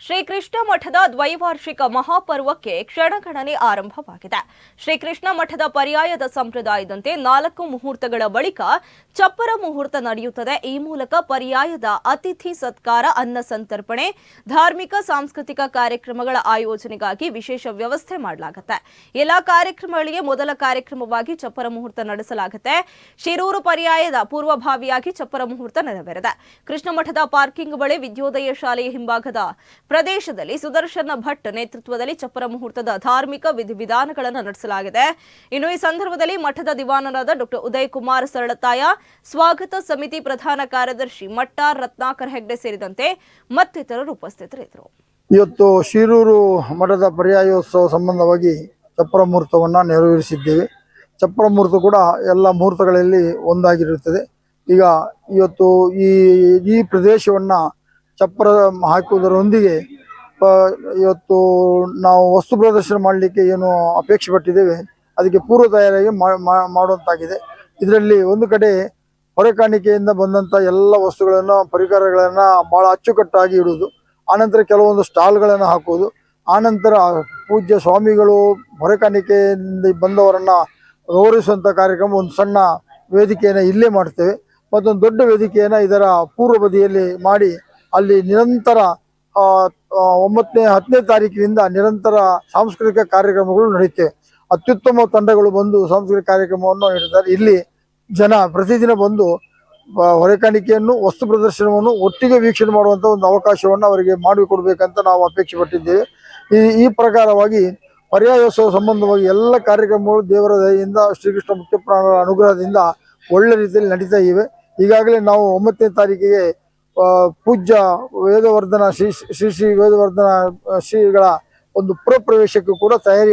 ಶ್ರೀಕೃಷ್ಣ ಮಠದ ದ್ವೈವಾರ್ಷಿಕ ಮಹಾಪರ್ವಕ್ಕೆ ಕ್ಷಣಗಣನೆ ಆರಂಭವಾಗಿದೆ. ಶ್ರೀಕೃಷ್ಣ ಮಠದ ಪರ್ಯಾಯದ ಸಂಪ್ರದಾಯದಂತೆ ನಾಲ್ಕು ಮುಹೂರ್ತಗಳ ಬಳಿಕ ಚಪ್ಪರ ಮುಹೂರ್ತ ನಡೆಯುತ್ತದೆ. ಈ ಮೂಲಕ ಪರ್ಯಾಯದ ಅತಿಥಿ ಸತ್ಕಾರ, ಅನ್ನ ಸಂತರ್ಪಣೆ, ಧಾರ್ಮಿಕ, ಸಾಂಸ್ಕೃತಿಕ ಕಾರ್ಯಕ್ರಮಗಳ ಆಯೋಜನೆಗಾಗಿ ವಿಶೇಷ ವ್ಯವಸ್ಥೆ ಮಾಡಲಾಗುತ್ತೆ. ಎಲ್ಲಾ ಕಾರ್ಯಕ್ರಮಗಳಿಗೆ ಮೊದಲ ಕಾರ್ಯಕ್ರಮವಾಗಿ ಚಪ್ಪರ ಮುಹೂರ್ತ ನಡೆಸಲಾಗುತ್ತೆ. ಶಿರೂರು ಪರ್ಯಾಯದ ಪೂರ್ವಭಾವಿಯಾಗಿ ಚಪ್ಪರ ಮುಹೂರ್ತ ನೆರವೇರಿದೆ. ಕೃಷ್ಣ ಮಠದ ಪಾರ್ಕಿಂಗ್ ಬಳಿ ವಿದ್ಯೋದಯ ಶಾಲೆಯ ಹಿಂಭಾಗದ ಪ್ರದೇಶದಲ್ಲಿ ಸುದರ್ಶನ ಭಟ್ ನೇತೃತ್ವದಲ್ಲಿ ಚಪ್ಪರ ಮುಹೂರ್ತದ ಧಾರ್ಮಿಕ ವಿಧಿವಿಧಾನಗಳನ್ನು ನಡೆಸಲಾಗಿದೆ. ಇನ್ನು ಈ ಸಂದರ್ಭದಲ್ಲಿ ಮಠದ ದಿವಾನರಾದ ಡಾಕ್ಟರ್ ಉದಯ್ ಕುಮಾರ್ ಸರಳತಾಯ, ಸ್ವಾಗತ ಸಮಿತಿ ಪ್ರಧಾನ ಕಾರ್ಯದರ್ಶಿ ಮಟ್ಟಾರ್ ರತ್ನಾಕರ್ ಹೆಗ್ಡೆ ಸೇರಿದಂತೆ ಮತ್ತಿತರರು ಉಪಸ್ಥಿತರಿದ್ದರು. ಇವತ್ತು ಶಿರೂರು ಮಠದ ಪರ್ಯಾಯೋತ್ಸವ ಸಂಬಂಧವಾಗಿ ಚಪ್ಪರ ಮುಹೂರ್ತವನ್ನು ನೆರವೇರಿಸಿದ್ದೇವೆ. ಚಪ್ಪರ ಮುಹೂರ್ತ ಕೂಡ ಎಲ್ಲ ಮುಹೂರ್ತಗಳಲ್ಲಿ ಒಂದಾಗಿರುತ್ತದೆ. ಈಗ ಇವತ್ತು ಈ ಈ ಪ್ರದೇಶವನ್ನು ಚಪ್ಪರ ಹಾಕುವುದರೊಂದಿಗೆ ಇವತ್ತು ನಾವು ವಸ್ತು ಪ್ರದರ್ಶನ ಮಾಡಲಿಕ್ಕೆ ಏನು ಅಪೇಕ್ಷೆ ಪಟ್ಟಿದ್ದೇವೆ, ಅದಕ್ಕೆ ಪೂರ್ವ ತಯಾರಿಯಾಗಿ ಮಾಡುವಂತಾಗಿದೆ. ಇದರಲ್ಲಿ ಒಂದು ಕಡೆ ಹೊರೆಕಾಣಿಕೆಯಿಂದ ಬಂದಂಥ ಎಲ್ಲ ವಸ್ತುಗಳನ್ನು, ಪರಿಕರಗಳನ್ನು ಭಾಳ ಅಚ್ಚುಕಟ್ಟಾಗಿ ಇಡುವುದು, ಆನಂತರ ಕೆಲವೊಂದು ಸ್ಟಾಲ್ಗಳನ್ನು ಹಾಕುವುದು, ಆನಂತರ ಪೂಜ್ಯ ಸ್ವಾಮಿಗಳು ಹೊರೆಕಾಣಿಕೆಯಿಂದ ಬಂದವರನ್ನು ಗೌರವಿಸುವಂಥ ಕಾರ್ಯಕ್ರಮ ಒಂದು ಸಣ್ಣ ವೇದಿಕೆಯನ್ನು ಇಲ್ಲೇ ಮಾಡ್ತೇವೆ. ಮತ್ತೊಂದು ದೊಡ್ಡ ವೇದಿಕೆಯನ್ನು ಇದರ ಪೂರ್ವ ಬದಿಯಲ್ಲಿ ಮಾಡಿ ಅಲ್ಲಿ ನಿರಂತರ ಒಂಬತ್ತನೇ, ಹತ್ತನೇ ತಾರೀಕಿನಿಂದ ನಿರಂತರ ಸಾಂಸ್ಕೃತಿಕ ಕಾರ್ಯಕ್ರಮಗಳು ನಡೆಯುತ್ತೆ ಅತ್ಯುತ್ತಮ ತಂಡಗಳು ಬಂದು ಸಾಂಸ್ಕೃತಿಕ ಕಾರ್ಯಕ್ರಮವನ್ನು ನೀಡುತ್ತಾರೆ ಇಲ್ಲಿ ಜನ ಪ್ರತಿದಿನ ಬಂದು ಹೊರೆಕಾಣಿಕೆಯನ್ನು, ವಸ್ತು ಪ್ರದರ್ಶನವನ್ನು ಒಟ್ಟಿಗೆ ವೀಕ್ಷಣೆ ಮಾಡುವಂಥ ಒಂದು ಅವಕಾಶವನ್ನು ಅವರಿಗೆ ಮಾಡಿಕೊಡ್ಬೇಕಂತ ನಾವು ಅಪೇಕ್ಷೆ ಪಟ್ಟಿದ್ದೇವೆ. ಈ ಈ ಪ್ರಕಾರವಾಗಿ ಪರ್ಯಾಯೋತ್ಸವ ಸಂಬಂಧವಾಗಿ ಎಲ್ಲ ಕಾರ್ಯಕ್ರಮಗಳು ದೇವರ ದಯೆಯಿಂದ, ಶ್ರೀಕೃಷ್ಣ ಮುಖ್ಯ ಪ್ರಾಣರ ಅನುಗ್ರಹದಿಂದ ಒಳ್ಳೆ ರೀತಿಯಲ್ಲಿ ನಡೀತಾ ಇವೆ. ಈಗಾಗಲೇ ನಾವು ಒಂಬತ್ತನೇ ತಾರೀಕಿಗೆ ಪೂಜ್ಯ ವೇದವರ್ಧನ ಶ್ರೀ ಶ್ರೀ ಶ್ರೀ ವೇದವರ್ಧನ ಶ್ರೀಗಳ ಒಂದು ಪುರಪ್ರವೇಶಕ್ಕೂ ಕೂಡ ತಯಾರಿ